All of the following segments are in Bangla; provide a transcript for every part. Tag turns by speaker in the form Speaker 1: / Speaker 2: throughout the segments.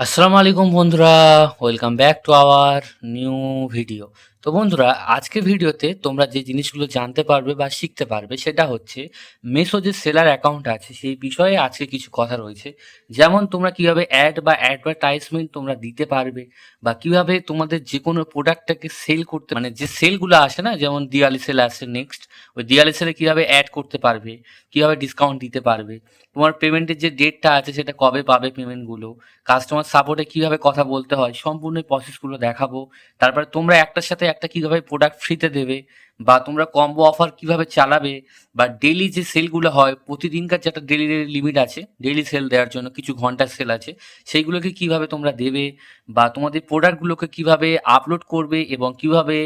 Speaker 1: আসসালামু আলাইকুম বন্ধুরা welcome back to our new video তো বন্ধুরা, আজকের ভিডিওতে তোমরা যে জিনিসগুলো জানতে পারবে বা শিখতে পারবে সেটা হচ্ছে মেসো যে সেলার অ্যাকাউন্ট আছে, সেই বিষয়ে আজকে কিছু কথা রয়েছে। যেমন তোমরা কীভাবে অ্যাড বা অ্যাডভার্টাইজমেন্ট তোমরা দিতে পারবে বা কীভাবে তোমাদের যে কোনো প্রোডাক্টটাকে সেল করতে মানে যে সেলগুলো আসে না, যেমন দিওয়ালি সেল আসে নেক্সট, ওই দিওয়ালি সেলে কীভাবে অ্যাড করতে পারবে, কীভাবে ডিসকাউন্ট দিতে পারবে, তোমার পেমেন্টের যে ডেটটা আছে সেটা কবে পাবে পেমেন্টগুলো, কাস্টমার সাপোর্টে কীভাবে কথা বলতে হয়, সম্পূর্ণ প্রসেসগুলো দেখাবো। তারপরে তোমরা একটার সাথে একটা কীভাবে প্রোডাক্ট ফ্রিতে দেবে বা তোমরা কম্বো অফার কীভাবে চালাবে বা ডেলি যে সেলগুলো হয়, প্রতিদিনকার যে একটা ডেলি লিমিট আছে ডেলি সেল দেওয়ার জন্য কিছু ঘণ্টার সেল আছে, সেইগুলোকে কীভাবে তোমরা দেবে বা তোমাদের প্রোডাক্টগুলোকে কীভাবে আপলোড করবে এবং কীভাবে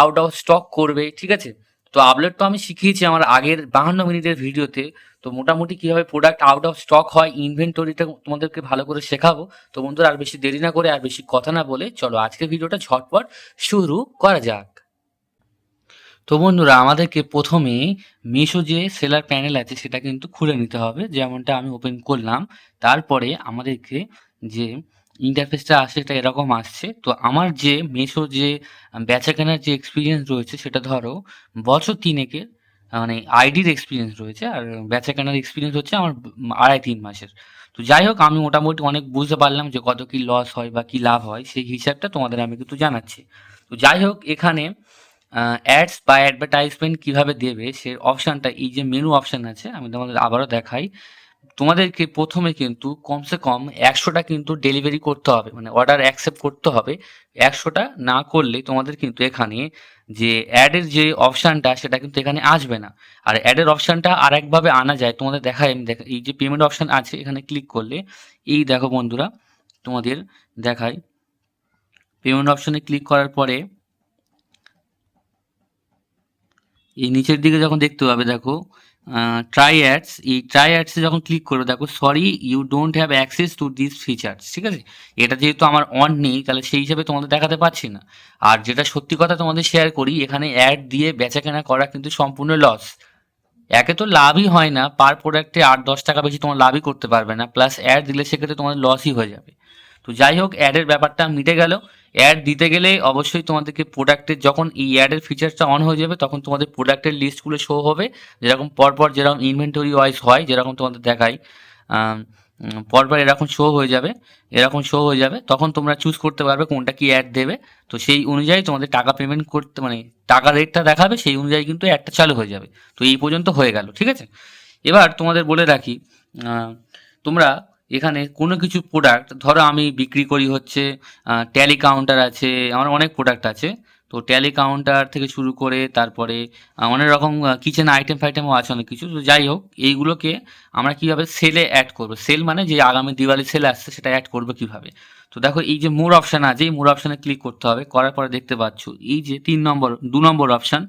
Speaker 1: আউট অফ স্টক করবে, ঠিক আছে? তো আপলোড তো আমি শিখিয়েছি আমার আগের বাহান্ন মিনিটের ভিডিওতে। তো মোটামুটি কীভাবে প্রোডাক্ট আউট অফ স্টক হয় ইনভেন্টরিটা তোমাদেরকে ভালো করে শেখাবো। তো বন্ধুরা, আর বেশি দেরি না করে আর বেশি কথা না বলে চলো আজকের ভিডিওটা ঝটপট শুরু করা যাক। তো বন্ধুরা, আমাদেরকে প্রথমে মিশো যে সেলার প্যানেল আছে সেটা কিন্তু খুলে নিতে হবে। যেমনটা আমি ওপেন করলাম। তারপরে আমাদেরকে যে ইন্টারফেসটা আসছে এটা এরকম আসছে। তো আমার যে মেশো যে বেচা কেনার যে এক্সপিরিয়েন্স রয়েছে, সেটা ধরো বছর তিনেকের মানে আইডির এক্সপিরিয়েন্স রয়েছে, আর বেচা কেনার এক্সপিরিয়েন্স হচ্ছে আমার আড়াই তিন মাসের। তো যাই হোক, আমি মোটামুটি অনেক বুঝতে পারলাম যে কত কি লস হয় বা কি লাভ হয়, সেই হিসাবটা তোমাদের আমি কিন্তু জানাচ্ছি। তো যাই হোক, এখানে অ্যাডস বা অ্যাডভার্টাইজমেন্ট কীভাবে দেবে, সে অপশানটা এই যে মেনু অপশান আছে, আমি তোমাদের আবারও দেখাই। তোমাদেরকে প্রথমে কিন্তু কমসে কম একশোটা কিন্তু ডেলিভারি করতে হবে মানে অর্ডার অ্যাকসেপ্ট করতে হবে। একশোটা না করলে তোমাদের কিন্তু এখানে যে অ্যাডের যে অপশানটা সেটা কিন্তু এখানে আসবে না। আর অ্যাডের অপশানটা আর একভাবে আনা যায়, তোমাদের দেখায় আমি দেখা এই যে পেমেন্ট অপশান আছে, এখানে ক্লিক করলে, এই দেখো বন্ধুরা, তোমাদের দেখায় পেমেন্ট অপশানে ক্লিক করার পরে, এই নিচের দিকে যখন দেখতে পাবে, দেখো ট্রাই অ্যাডস এই ট্রাই অ্যাডসে যখন ক্লিক করবে, দেখো sorry you don't have access to this features ঠিক আছে? এটা যেহেতু আমার অন নেই, তাহলে সেই হিসাবে তোমাদের দেখাতে পারছি না। আর যেটা সত্যি কথা তোমাদের শেয়ার করি, এখানে অ্যাড দিয়ে বেচা কেনা করা কিন্তু সম্পূর্ণ লস একে তো লাভই হয় না পার প্রোডাক্টে আট, দশ টাকা বেশি তোমার লাভই করতে পারবে না প্লাস অ্যাড দিলে সেক্ষেত্রে তোমাদের লসই হয়ে যাবে। তো যাই হোক অ্যাডের ব্যাপারটা মিটে গেল। অ্যাড দিতে গেলে অবশ্যই তোমাদেরকে প্রোডাক্টের যখন এই অ্যাডের ফিচার্সটা অন হয়ে যাবে, তখন তোমাদের প্রোডাক্টের লিস্টগুলো শো হবে। যেরকম পরপর যেরকম ইনভেন্টরি ওয়াইজ হয়, যেরকম তোমাদের দেখাই পরপর এরকম শো হয়ে যাবে, এরকম শো হয়ে যাবে, তখন তোমরা চুজ করতে পারবে কোনটা কি অ্যাড দেবে। তো সেই অনুযায়ী তোমাদের টাকা পেমেন্ট করতে মানে টাকা রেটটা দেখাবে, সেই অনুযায়ী কিন্তু অ্যাডটা চালু হয়ে যাবে। তো এই পর্যন্ত হয়ে গেল, ঠিক আছে? এবার তোমাদের বলে রাখি তোমরা এখানে কোনো কিছু প্রোডাক্ট ধরো আমি বিক্রি করি হচ্ছে ট্যালি কাউন্টার আছে, আমার অনেক প্রোডাক্ট আছে। তো ট্যালি কাউন্টার থেকে শুরু করে তারপরে অনেক রকম কিচেন আইটেম ফাইটেমও আছে অনেক কিছু। তো যাই হোক, এইগুলোকে আমরা কীভাবে সেলে অ্যাড করব? সেল মানে যে আগামী দিওয়ালি সেল আসছে, সেটা অ্যাড করব কীভাবে? তো দেখো, এই যে মোর অপশান আছে, এই মোর অপশানে ক্লিক করতে হবে। করার পরে দেখতে পাচ্ছ, এই যে তিন নম্বর, দু নম্বর অপশান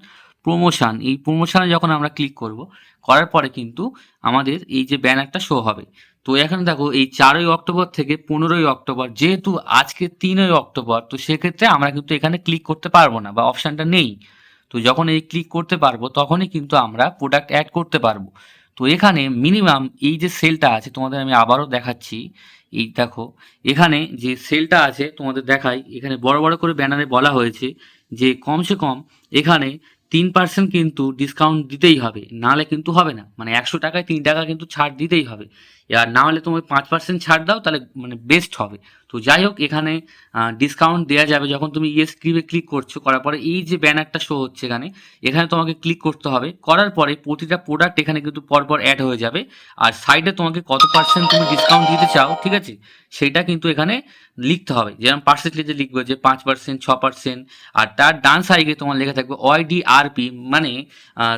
Speaker 1: প্রমোশন এই প্রমোশনে যখন আমরা ক্লিক করব, করার পরে কিন্তু আমাদের এই যে ব্যানারটা শো হবে। তো এখানে দেখো, এই চারই অক্টোবর থেকে পনেরোই অক্টোবর, যেহেতু আজকে তিনই অক্টোবর, তো সেক্ষেত্রে আমরা কিন্তু এখানে ক্লিক করতে পারব না বা অপশানটা নেই। তো যখন এই ক্লিক করতে পারব, তখনই কিন্তু আমরা প্রোডাক্ট অ্যাড করতে পারব। তো এখানে মিনিমাম এই যে সেলটা আছে, তোমাদের আমি আবারও দেখাচ্ছি। এই দেখো, এখানে যে সেলটা আছে, তোমাদের দেখাই। এখানে বড় বড় করে ব্যানারে বলা হয়েছে যে কমসে কম এখানে তিন পার্সেন্ট কিন্তু ডিসকাউন্ট দিতেই হবে, নাহলে কিন্তু হবে না। মানে একশো টাকায় তিন টাকা কিন্তু ছাড় দিতেই হবে। আর না হলে তোমার পাঁচ পার্সেন্ট ছাড় দাও, তাহলে মানে বেস্ট হবে। তো যাই হোক এখানে ডিসকাউন্ট দেওয়া যাবে যখন তুমি ইয়েস ক্লিপে ক্লিক করছ, করার পরে এই যে ব্যানারটা শো হচ্ছে এখানে এখানে তোমাকে ক্লিক করতে হবে। করার পরে প্রতিটা প্রোডাক্ট এখানে কিন্তু পরপর অ্যাড হয়ে যাবে। আর সাইডে তোমাকে কত পার্সেন্ট তুমি ডিসকাউন্ট দিতে চাও, ঠিক আছে? সেইটা কিন্তু এখানে লিখতে হবে। যেরকম পার্সেন্টেজে লিখবে যে পাঁচ পার্সেন্ট ছ পার্সেন্ট আর তার ডান সাইডে তোমার লেখা থাকবে ওয়াইডিআরপি মানে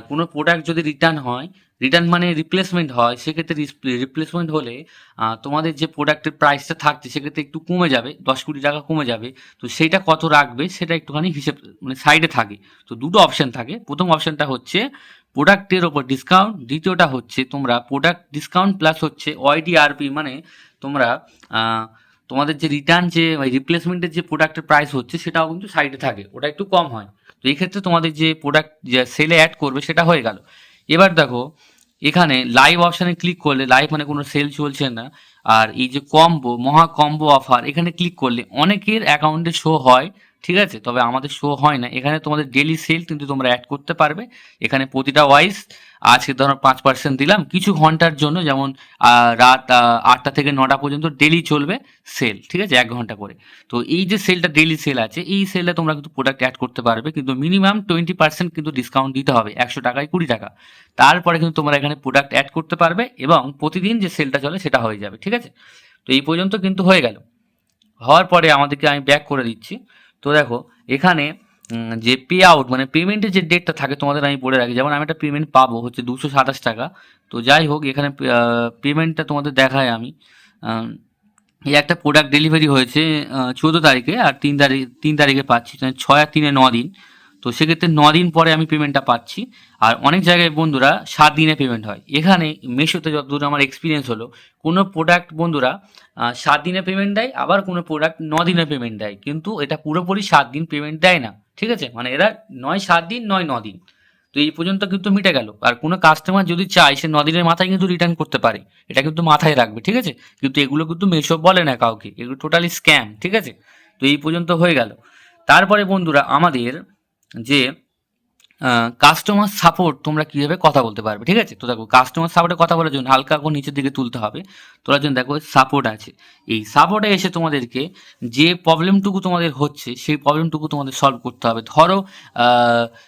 Speaker 1: কোনো প্রোডাক্ট যদি রিটার্ন হয় রিটার্ন মানে রিপ্লেসমেন্ট হয়, সেক্ষেত্রে রিপ্লেসমেন্ট হলে তোমাদের যে প্রোডাক্টের প্রাইসটা থাকছে, সেক্ষেত্রে একটু কমে যাবে, দশ কোটি টাকা কমে যাবে। তো সেইটা কত রাখবে, সেটা একটুখানি হিসেব মানে সাইডে থাকে। তো দুটো অপশান থাকে। প্রথম অপশানটা হচ্ছে প্রোডাক্টের ওপর ডিসকাউন্ট দ্বিতীয়টা হচ্ছে তোমরা প্রোডাক্ট ডিসকাউন্ট প্লাস হচ্ছে ওয়াইডিআরপি মানে তোমরা তোমাদের যে রিটার্ন যে রিপ্লেসমেন্টের যে প্রোডাক্টের প্রাইস হচ্ছে, সেটাও কিন্তু সাইডে থাকে। ওটা একটু কম হয়। তো এই ক্ষেত্রে তোমাদের যে প্রোডাক্ট সেলে অ্যাড করবে, সেটা হয়ে গেল। এবার দেখো, এখানে লাইভ অপশানে ক্লিক করলে লাইভ মানে কোনো সেল চলছে না, আর এই যে কম্বো মহা কম্বো অফার এখানে ক্লিক করলে অনেকের অ্যাকাউন্টে শো হয় ঠিক আছে? তবে আমাদের শো হয় না। এখানে তোমাদের ডেলি সেল কিন্তু তোমরা অ্যাড করতে পারবে। এখানে প্রতিটা ওয়াইজ আজকে ধরো পাঁচ পার্সেন্ট দিলাম। কিছু ঘণ্টার জন্য যেমন রাত আটটা থেকে নটা পর্যন্ত ডেলি চলবে সেল ঠিক আছে? এক ঘণ্টা করে। তো এই যে সেলটা ডেলি সেল আছে, এই সেলটা তোমরা কিন্তু প্রোডাক্ট অ্যাড করতে পারবে। কিন্তু মিনিমাম টোয়েন্টি পার্সেন্ট কিন্তু ডিসকাউন্ট দিতে হবে, একশো টাকায় কুড়ি টাকা। তারপরে কিন্তু তোমরা এখানে প্রোডাক্ট অ্যাড করতে পারবে এবং প্রতিদিন যে সেলটা চলে সেটা হয়ে যাবে, ঠিক আছে? তো এই পর্যন্ত কিন্তু হয়ে গেল। হওয়ার পরে আমাদেরকে আমি ব্যাক করে দিচ্ছি। তো দেখো, এখানে যে পে আউট মানে পেমেন্টের যে ডেটটা থাকে তোমাদের আমি বলে রাখি, যেমন আমি একটা পেমেন্ট পাবো, হচ্ছে দুশো সাতাশ টাকা। তো যাই হোক, এখানে পেমেন্টটা তোমাদের দেখায় আমি। এই একটা প্রোডাক্ট ডেলিভারি হয়েছে চোদ্দ তারিখে, আর তিন তারিখ, তিন তারিখে পাচ্ছি মানে ছয় আর তিনে ন দিন। তো সেক্ষেত্রে ন দিন পরে আমি পেমেন্টটা পাচ্ছি। আর অনেক জায়গায় বন্ধুরা সাত দিনে পেমেন্ট হয়। এখানে মেশোতে যতদূর আমার এক্সপিরিয়েন্স হলো, কোনো প্রোডাক্ট বন্ধুরা সাত দিনে পেমেন্ট দেয়, আবার কোনো প্রোডাক্ট ন দিনে পেমেন্ট দেয়। কিন্তু এটা পুরোপুরি সাত দিন পেমেন্ট দেয় না। ঠিক আছে? মানে এরা নয় সাত দিন, নয় ন দিন। তো এই পর্যন্ত কিন্তু মিটে গেল। আর কোনো কাস্টমার যদি চায়, সে ন দিনের মাথায় কিন্তু রিটার্ন করতে পারে। এটা কিন্তু মাথায় রাখবে। ঠিক আছে? কিন্তু এগুলো কিন্তু মেশো বলে না কাউকে। এগুলো টোটালি স্ক্যাম ঠিক আছে? তো এই পর্যন্ত হয়ে গেল। তারপরে বন্ধুরা, আমাদের যে কাস্টমার সাপোর্ট তোমরা কীভাবে কথা বলতে পারবে, ঠিক আছে? তো দেখো কাস্টমার সাপোর্টে কথা বলার জন্য হালকা করে নিচের দিকে তুলতে হবে। তোলার জন্য দেখো সাপোর্ট আছে। এই সাপোর্টে এসে তোমাদেরকে যে প্রবলেমটুকু তোমাদের হচ্ছে, সেই প্রবলেমটুকু তোমাদের সলভ করতে হবে। ধরো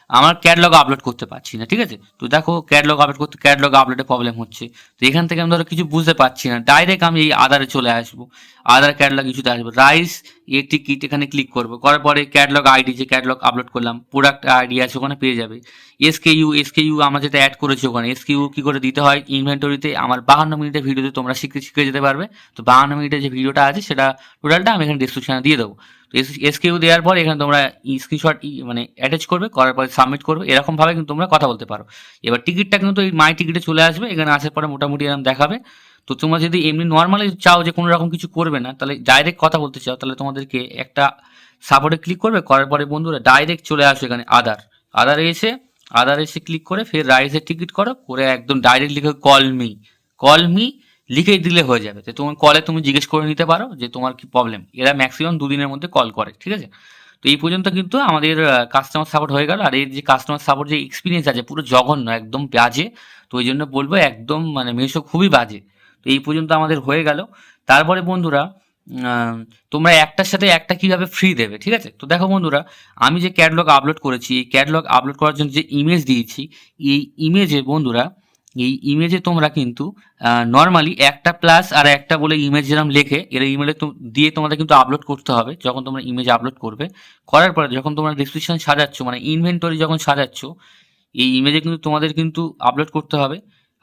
Speaker 1: আমার ক্যাটলগ আপলোড করতে পারছি না, ঠিক আছে? তো দেখো ক্যাটলগ আপলোড করতে ক্যাটলগ আপলোডে প্রবলেম হচ্ছে। তো এখান থেকে আমি ধরো কিছু বুঝতে পারছি না। ডাইরেক্ট আমি এই আধারে চলে আসব। আধার ক্যাটলগ ইস্যুতে আসব। রাইস এ টিকিট এখানে ক্লিক করব। করার পরে ক্যাটলগ আইডি যে ক্যাটলগ আপলোড করলাম প্রোডাক্ট আইডি আছে, ওখানে পেয়ে যাবে। এসকেইউ এসকেইউ আমরা যেটা অ্যাড করেছি ওখানে, এসকেইউ কি করে দিতে হয়? ইনভেন্টরিতে আমার বাহান্ন মিনিটের ভিডিওতে তোমরা শিখে শিখে যেতে পারবে। তো বাহান্ন মিনিটের যে ভিডিওটা আছে সেটা টোটালটা আমি এখানে ডিসক্রিপশনে দিয়ে দেবো। তো এসকেইউ দেওয়ার পর এখানে তোমরা স্ক্রিনশট মানে অ্যাটাচ করবে, করার পরে সাবমিট করবে। এরকমভাবে কিন্তু তোমরা কথা বলতে পারো। এবার টিকিটটা কিন্তু এই মাই টিকিটে চলে আসবে। এখানে আসার পরে মোটামুটি এরকম দেখাবে। তো তোমরা যদি এমনি নর্মালি চাও যে কোনো রকম কিছু করবে না, তাহলে ডাইরেক্ট কথা বলতে চাও, তাহলে তোমাদেরকে একটা সাপোর্টে ক্লিক করবে। করার পরে বন্ধুরা ডাইরেক্ট চলে আসবে এখানে আদার আদার এসে আদার এসে ক্লিক করে ফের রাইসে টিকিট করো, করে একদম ডাইরেক্ট লিখে কল মি কল মি লিখেই দিলে হয়ে যাবে। তো তোমার কলে তুমি জিজ্ঞেস করে নিতে পারো যে তোমার কি প্রবলেম এরা ম্যাক্সিমাম দুদিনের মধ্যে কল করে, ঠিক আছে? তো এই পর্যন্ত কিন্তু আমাদের কাস্টমার সাপোর্ট হয়ে গেল। আর এর যে কাস্টমার সাপোর্ট যে এক্সপিরিয়েন্স আছে, পুরো জঘন্য, একদম বাজে। তো ওই জন্য বলব একদম মানে মেশো খুবই বাজে। তো এই পর্যন্ত আমাদের হয়ে গেল। তারপরে বন্ধুরা তোমরা একটার সাথে একটা কীভাবে ফ্রি দেবে, ঠিক আছে? তো দেখো বন্ধুরা, আমি যে ক্যাটলগ আপলোড করেছি, এই ক্যাটলগ আপলোড করার জন্য যে ইমেজ দিয়েছি, এই ইমেজে বন্ধুরা, এই ইমেজে তোমরা কিন্তু নর্মালি একটা প্লাস আর একটা বলে ইমেজ যেরকম লেখে, এর ইমেলে দিয়ে তোমাদের কিন্তু আপলোড করতে হবে, যখন তোমরা ইমেজ আপলোড করবে। করার পরে যখন তোমরা ডিসক্রিপশন সাজাচ্ছ মানে ইনভেন্টরি যখন সাজাচ্ছ, এই ইমেজে কিন্তু তোমাদের কিন্তু আপলোড করতে হবে।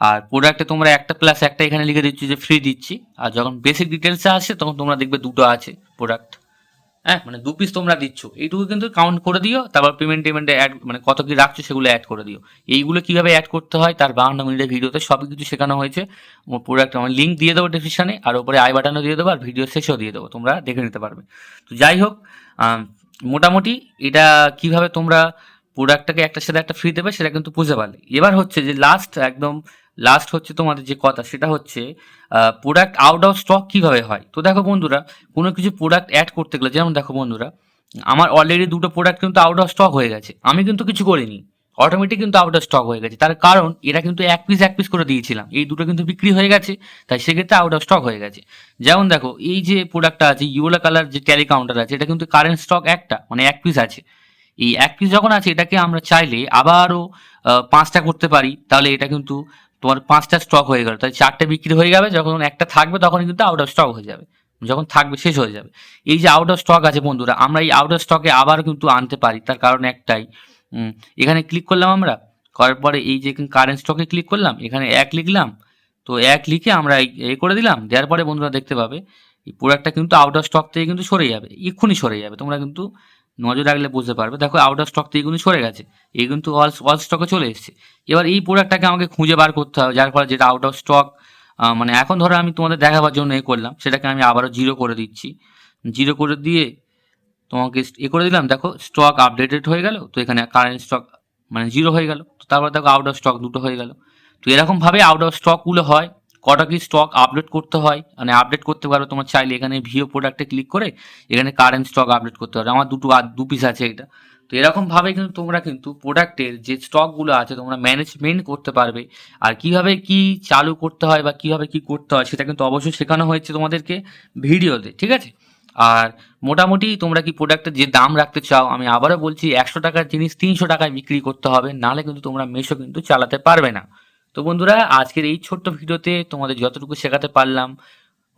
Speaker 1: আর প্রোডাক্টে তোমরা একটা প্লাস একটা এখানে লিখে দিচ্ছি যে ফ্রি দিচ্ছি। আর যখন বেসিক ডিটেলসে আসে, তখন তোমরা দেখবে দুটো আছে প্রোডাক্ট হ্যাঁ মানে দু পিস তোমরা দিচ্ছ। এইটুকু কিন্তু কাউন্ট করে দিও, তারপর পেমেন্ট টেমেন্টে অ্যাড মানে কত কি রাখছো সেগুলো অ্যাড করে দিও। এইগুলো কীভাবে অ্যাড করতে হয়, তার বাহান্ন মিনিটের ভিডিওতে সব কিছু শেখানো হয়েছে। প্রোডাক্ট আমার লিঙ্ক দিয়ে দেবো ডিসক্রিপশনে আর ওপরে আই বাটনও দিয়ে দেবো, আর ভিডিও শেষেও দিয়ে দেবো। তোমরা দেখে নিতে পারবে। তো যাই হোক মোটামুটি এটা কীভাবে তোমরা প্রোডাক্টটাকে একটার সাথে একটা ফ্রি দেবে সেটা কিন্তু বুঝতে পারলে। এবার হচ্ছে যে লাস্ট একদম লাস্ট হচ্ছে তোমাদের যে কথা, সেটা হচ্ছে প্রোডাক্ট আউট অফ স্টক কীভাবে হয়? তো দেখো বন্ধুরা, কোনো কিছু প্রোডাক্ট অ্যাড করতে গেলে, যেমন দেখো বন্ধুরা, আমার অলরেডি দুটো প্রোডাক্ট কিন্তু আউট অফ স্টক হয়ে গেছে। আমি কিন্তু কিছু করিনি। অটোমেটিক কিন্তু আউট অফ স্টক হয়ে গেছে। তার কারণ, এরা কিন্তু এক পিস এক পিস করে দিয়েছিলাম। এই দুটো কিন্তু বিক্রি হয়ে গেছে, তাই সেক্ষেত্রে আউট অফ স্টক হয়ে গেছে। যেমন দেখো, এই যে প্রোডাক্টটা আছে ইউলা কালার যে ট্যালি কাউন্টার আছে, এটা কিন্তু কারেন্ট স্টক একটা মানে এক পিস আছে। এই এক পিস যখন আছে, এটাকে আমরা চাইলে আবারও পাঁচটা করতে পারি। তাহলে এটা কিন্তু তোমার পাঁচটা স্টক হয়ে গেল। তাই চারটে বিক্রি হয়ে যাবে, যখন একটা থাকবে তখন কিন্তু আউট অফ স্টক হয়ে যাবে। যখন থাকবে শেষ হয়ে যাবে। এই যে আউট অফ স্টক আছে বন্ধুরা, আমরা এই আউট অফ স্টকে আবার কিন্তু আনতে পারি। তার কারণ একটাই এখানে ক্লিক করলাম আমরা, করার পরে এই যে কারেন্ট স্টকে ক্লিক করলাম, এখানে এক লিখলাম, তো এক লিখে আমরা এ করে দিলাম, দেওয়ার পরে বন্ধুরা দেখতে পাবে, এই প্রোডাক্টটা কিন্তু আউট অফ স্টক থেকে কিন্তু সরে যাবে, এক্ষুনি সরে যাবে। তোমরা কিন্তু নজর রাখলে বুঝতে পারবে। দেখো আউট অফ স্টক থেকে কিন্তু সরে গেছে। এই কিন্তু অল অল স্টকে চলে এসেছে। এবার এই প্রোডাক্টটাকে আমাকে খুঁজে বার করতে হবে, যার ফলে যেটা আউট অফ স্টক মানে এখন ধরো আমি তোমাদের দেখাবার জন্য এ করলাম, সেটাকে আমি আবারও জিরো করে দিচ্ছি। জিরো করে দিয়ে তোমাকে এ করে দিলাম, দেখো স্টক আপডেটেড হয়ে গেল, তো এখানে কারেন্ট স্টক মানে জিরো হয়ে গেল। তো তারপর দেখো আউট অফ স্টক দুটো হয়ে গেল। তো এরকমভাবে আউট অফ স্টকগুলো হয়। কটা কি স্টক আপডেট করতে হয়? মানে আপডেট করতে পারো, তোমার চাইলে এখানে ভিও প্রোডাক্টে ক্লিক করে এখানে কারেন্ট স্টক আপডেট করতে পারো। আমার দুটো দু পিস আছে এটা। তো এরকমভাবে কিন্তু তোমরা কিন্তু প্রোডাক্টের যে স্টকগুলো আছে, তোমরা ম্যানেজমেন্ট করতে পারবে। আর কীভাবে কি চালু করতে হয় বা কীভাবে কি করতে হয়, সেটা কিন্তু অবশ্যই শেখানো হয়েছে তোমাদেরকে ভিডিওতে, ঠিক আছে? আর মোটামুটি তোমরা কি প্রোডাক্টের যে দাম রাখতে চাও, আমি আবারও বলছি, একশো টাকার জিনিস তিনশো টাকায় বিক্রি করতে হবে, নাহলে কিন্তু তোমরা মেশো কিন্তু চালাতে পারবে না। তো বন্ধুরা, আজকের এই ছোট্ট ভিডিওতে তোমাদের যতটুকু শেখাতে পারলাম,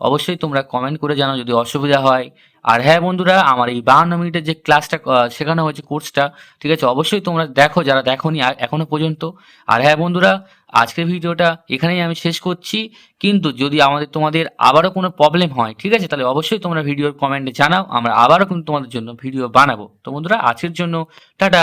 Speaker 1: অবশ্যই তোমরা কমেন্ট করে জানাও যদি অসুবিধা হয়। আর হ্যাঁ বন্ধুরা, আমার এই বাহান্ন মিনিটের যে ক্লাসটা শেখানো হয়েছে কোর্সটা ঠিক আছে, অবশ্যই তোমরা দেখো যারা দেখোনি এখনও পর্যন্ত। আর হ্যাঁ বন্ধুরা, আজকের ভিডিওটা এখানেই আমি শেষ করছি। কিন্তু যদি আমাদের, তোমাদের আবারও কোনো প্রবলেম হয়, ঠিক আছে, তাহলে অবশ্যই তোমরা ভিডিওর কমেন্টে জানাও, আমরা আবারও কিন্তু তোমাদের জন্য ভিডিও বানাবো। তো বন্ধুরা, আজকের জন্য টাটা!